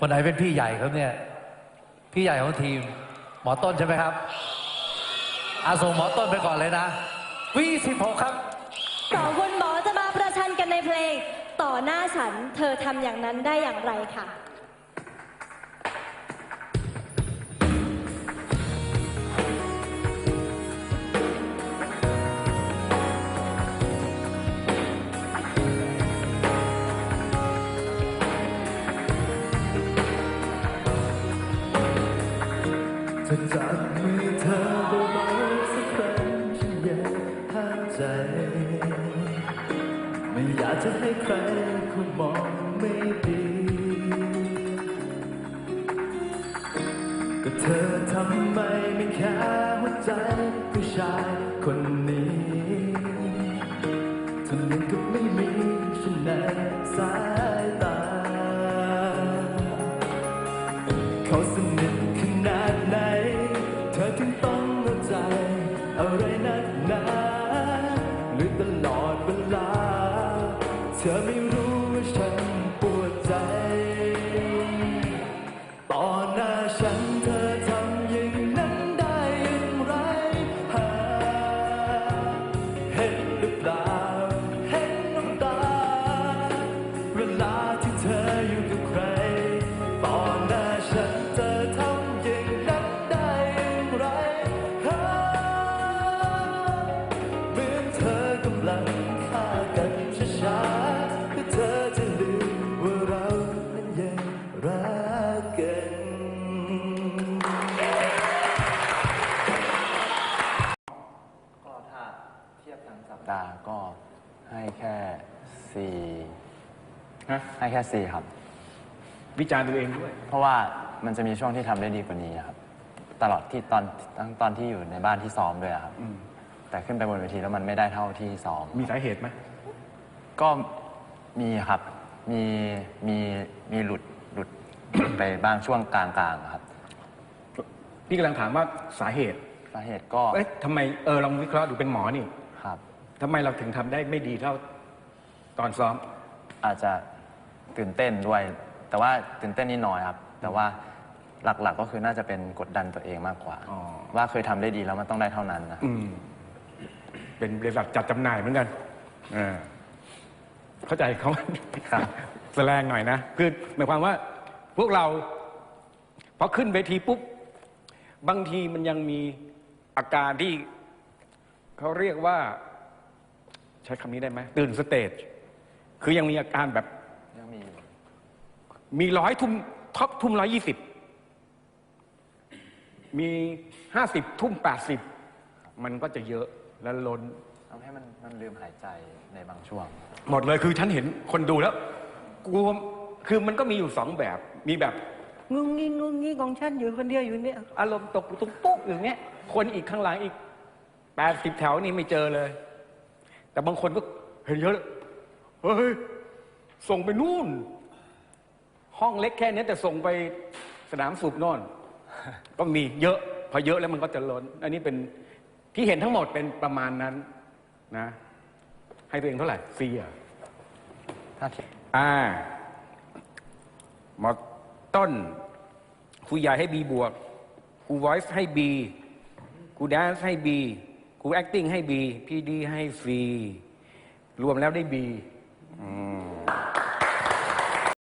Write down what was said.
คนไหนเป็นพี่ใหญ่ครับเนี่ย พี่ใหญ่ของทีม หมอต้นใช่ไหมครับ อาส่งหมอต้นไปก่อนเลยนะวีสิบหกครับสองคุณหมอจะมาประชันกันในเพลง ต่อหน้าฉัน เธอทำอย่างนั้นได้อย่างไรค่ะ จะจับมือเธอเบาๆสักครั้งฉันยากห้ามใจ ไม่อยากจะให้ใครเขามองไม่ดี ก็เธอทำไมไม่แค่หัวใจผู้ชายคนนี้ทำยังกับไม่มีฉันในสายตาเขา อะไรนักหนาหรือตลอดเวลา เธอไม่ ทียบทั้งสัปดาห์ก็ให้แค่สี่ฮะให้แค่สี่ครับ วิจารณ์ตัวเองด้วยเพราะว่ามันจะมีช่วงที่ทำได้ดีกว่านี้ครับ ตลอดที่ตอนตั้งตอนที่อยู่ในบ้านที่ซ้อมด้วยครับ อืมแต่ขึ้นไปบนเวทีแล้วมันไม่ได้เท่าที่ซ้อม มีสาเหตุไหมก็มีครับ มีมีมีหลุดหลุด หลุดไปบ้างช่วงกลางๆครับพี่กำลังถามว่าสาเหตุ สาเหตุก็ เอ๊ะทำไมเออลองวิเคราะห์ดูเป็นหมอนี่ครับ ทำไมเราถึงทำได้ไม่ดีเท่าตอนซ้อม อาจจะตื่นเต้นด้วย แต่ว่าตื่นเต้นนิดหน่อยครับ แต่ว่าหลักๆก็คือน่าจะเป็นกดดันตัวเองมากกว่า อ๋อ ว่าเคยทำได้ดีแล้วมันต้องได้เท่านั้นนะอืม เป็นบริษัทจัดจำหน่ายเหมือนกันเออเข้าใจเขาครับ แสดงหน่อยนะ คือหมายความว่าพวกเราพอขึ้นเวทีปุ๊บ บางทีมันยังมีอาการที่เขาเรียกว่าใช้คำนี้ได้ไหมตื่นสเตจคือยังมีอาการแบบยังมีอยู่มีร้อยทุ่มท็อปทุ่มร้อยยี่สิบมีห้าสิบทุ่มแปดสิบมันก็จะเยอะและล้นทำให้มันมันลืมหายใจในบางช่วง หมดเลยคือฉันเห็นคนดูแล้วกลัวคือมันก็มีอยู่สองแบบ มีแบบงุ้งงี้งุ้งงี้ของฉันอยู่คนเดียวอยู่เนี่ยอารมณ์ตกอยู่ตรงปุ๊บอย่างเงี้ยคนอีกข้างหลังอีกแปดสิบแถวนี่ไม่เจอเลย แต่บางคนก็เห็นเยอะเลยเฮ้ย ส่งไปนู่น ห้องเล็กแค่นี้แต่ส่งไปสนามสูบโนอนก็มีเยอะ พอเยอะแล้วมันก็จะล้น อันนี้เป็นที่เห็นทั้งหมดเป็นประมาณนั้นนะ ให้ตัวเองเท่าไหร่ซีอะถ้าเทียบอ่าหมอต้นครูใหญ่ให้บีบวกครู voice ให้บีครู dance ให้บี ครู acting ให้บี พี่ดีให้ฟรี รวมแล้วได้บีอืม